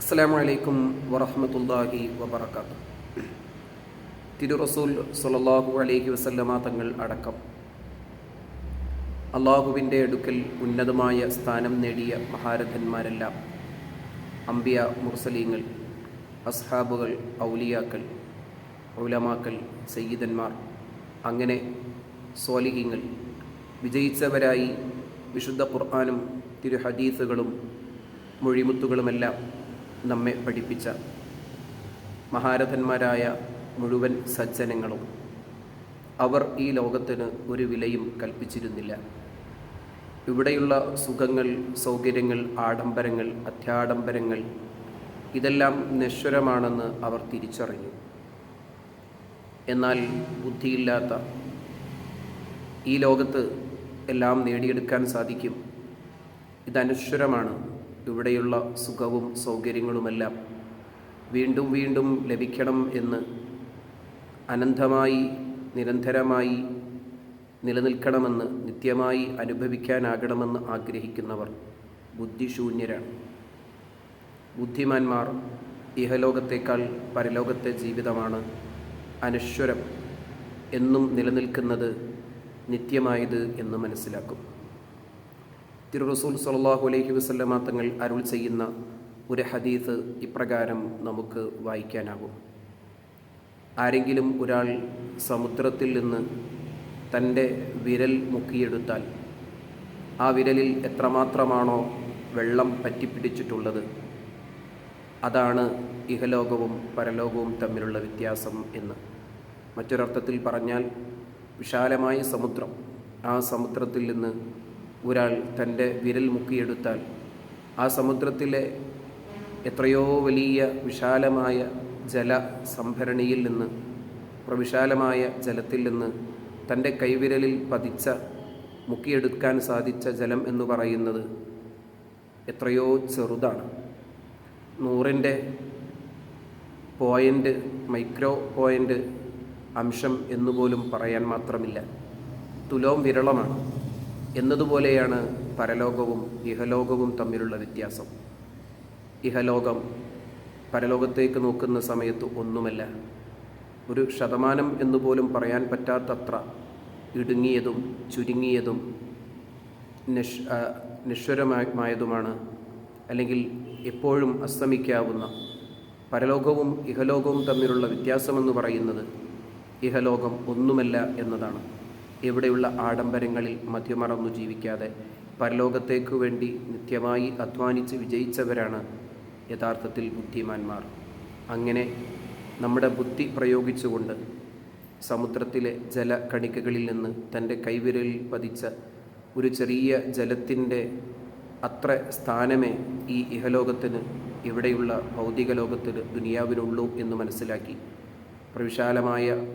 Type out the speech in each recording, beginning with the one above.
അസ്സാം വലൈക്കും വറഹമത്തല്ലാഹി വബർക്കാത്തു തിരു റസൂൽ സൊല്ലാഹു അലൈഹി വസല്ലമ തങ്ങൾ അടക്കം. അള്ളാഹുവിന്റെ അടുക്കൽ ഉന്നതമായ സ്ഥാനം നേടിയ മഹാരഥന്മാരെല്ലാം അംബിയ മുർസലീങ്ങൾ അസ്ഹാബുകൾ ഔലിയാക്കൾ ഔലമാക്കൾ സയ്യിദന്മാർ അങ്ങനെ സ്വാലിഹീങ്ങൾ വിജയിച്ചവരായി വിശുദ്ധ ഖുർആാനും തിരു ഹദീസുകളും മൊഴിമുത്തുകളുമെല്ലാം നമ്മെ പഠിപ്പിച്ച മഹാരഥന്മാരായ മുഴുവൻ സജ്ജനങ്ങളും അവർ ഈ ലോകത്തിന് ഒരു വിലയും കൽപ്പിച്ചിരുന്നില്ല. ഇവിടെയുള്ള സുഖങ്ങൾ സൗകര്യങ്ങൾ ആഡംബരങ്ങൾ അത്യാഡംബരങ്ങൾ ഇതെല്ലാം നശ്വരമാണെന്ന് അവർ തിരിച്ചറിഞ്ഞു. എന്നാൽ ബുദ്ധിയില്ലാത്ത ഈ ലോകത്ത് എല്ലാം നേടിയെടുക്കാൻ സാധിക്കും. ഇതനശ്വരമാണ് ഇവിടെയുള്ള സുഖവും സൗകര്യങ്ങളുമെല്ലാം വീണ്ടും വീണ്ടും ലഭിക്കണം എന്ന് അനന്തമായി നിരന്തരമായി നിലനിൽക്കണമെന്ന് നിത്യമായി അനുഭവിക്കാനാകണമെന്ന് ആഗ്രഹിക്കുന്നവർ ബുദ്ധിശൂന്യരാണ്. ബുദ്ധിമാന്മാർ ഇഹലോകത്തേക്കാൾ പരലോകത്തെ ജീവിതമാണ് അനശ്വരം എന്നും നിലനിൽക്കുന്നത് നിത്യമായത് എന്ന് മനസ്സിലാക്കും. തിരു റസൂൽ സലാഹു അലൈഹി വസ്ലമ തങ്ങൾ അരുൾ ചെയ്യുന്ന ഒരു ഹദീസ് ഇപ്രകാരം നമുക്ക് വായിക്കാനാകും. ആരെങ്കിലും ഒരാൾ സമുദ്രത്തിൽ നിന്ന് തന്റെ വിരൽ മുക്കിയെടുത്താൽ ആ വിരലിൽ എത്രമാത്രമാണോ വെള്ളം പറ്റിപ്പിടിച്ചിട്ടുള്ളത് അതാണ് ഇഹലോകവും പരലോകവും തമ്മിലുള്ള വ്യത്യാസം എന്ന്. മറ്റൊരർത്ഥത്തിൽ പറഞ്ഞാൽ വിശാലമായ സമുദ്രം ആ സമുദ്രത്തിൽ നിന്ന് ഒരാൾ തന്റെ വിരൽ മുക്കിയെടുത്താൽ ആ സമുദ്രത്തിലെ എത്രയോ വലിയ വിശാലമായ ജല സംഭരണിയിൽ നിന്ന് പ്രവിശാലമായ ജലത്തിൽ നിന്ന് തന്റെ കൈവിരലിൽ പതിച്ച മുക്കിയെടുക്കാൻ സാധിച്ച ജലം എന്ന് പറയുന്നത് എത്രയോ ചെറുതാണ്. നൂറിന്റെ പോയിന്റ് മൈക്രോ പോയിന്റ് അംശം എന്നുപോലും പറയാൻ മാത്രമില്ല. തുലോം വിരളമാണ്. എന്നതുപോലെയാണ് പരലോകവും ഇഹലോകവും തമ്മിലുള്ള വ്യത്യാസം. ഇഹലോകം പരലോകത്തേക്ക് നോക്കുന്ന സമയത്ത് ഒന്നുമല്ല. ഒരു ശതമാനം എന്നുപോലും പറയാൻ പറ്റാത്തത്ര ഇടുങ്ങിയതും ചുരുങ്ങിയതും നിഷ് നിശ്വരമായതുമാണ് അല്ലെങ്കിൽ എപ്പോഴും അസ്തമിക്കാവുന്ന പരലോകവും ഇഹലോകവും തമ്മിലുള്ള വ്യത്യാസമെന്ന് പറയുന്നത് ഇഹലോകം ഒന്നുമല്ല എന്നതാണ്. ഇവിടെയുള്ള ആഡംബരങ്ങളിൽ മധ്യമറന്നു ജീവിക്കാതെ പരലോകത്തേക്കു വേണ്ടി നിത്യമായി അധ്വാനിച്ച് വിജയിച്ചവരാണ് യഥാർത്ഥത്തിൽ ബുദ്ധിമാന്മാർ. അങ്ങനെ നമ്മുടെ ബുദ്ധി പ്രയോഗിച്ചുകൊണ്ട് സമുദ്രത്തിലെ ജലകണികകളിൽ നിന്ന് തന്റെ കൈവിരലിൽ പതിച്ച ഒരു ചെറിയ ജലത്തിന്റെ അത്ര സ്ഥാനമേ ഈ ഇഹലോകത്തിന് ഇവിടെയുള്ള ഭൗതിക ലോകത്തിന് ദുനിയാവിനുള്ളൂ എന്ന് മനസ്സിലാക്കി. പ്രവിശാലമായ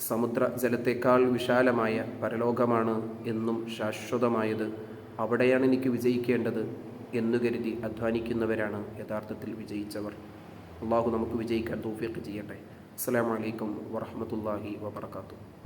സമുദ്ര ജലത്തേക്കാൾ വിശാലമായ പരലോകമാണ് എന്നും ശാശ്വതമായത്. അവിടെയാണ് എനിക്ക് വിജയിക്കേണ്ടത് എന്നു കരുതി അധ്വാനിക്കുന്നവരാണ് യഥാർത്ഥത്തിൽ വിജയിച്ചവർ. അള്ളാഹു നമുക്ക് വിജയിക്കാൻ തോഫിയൊക്കെ ചെയ്യട്ടെ. അസ്സാം വലൈക്കും വറഹമത്തല്ലാഹി വാബർക്കാത്തു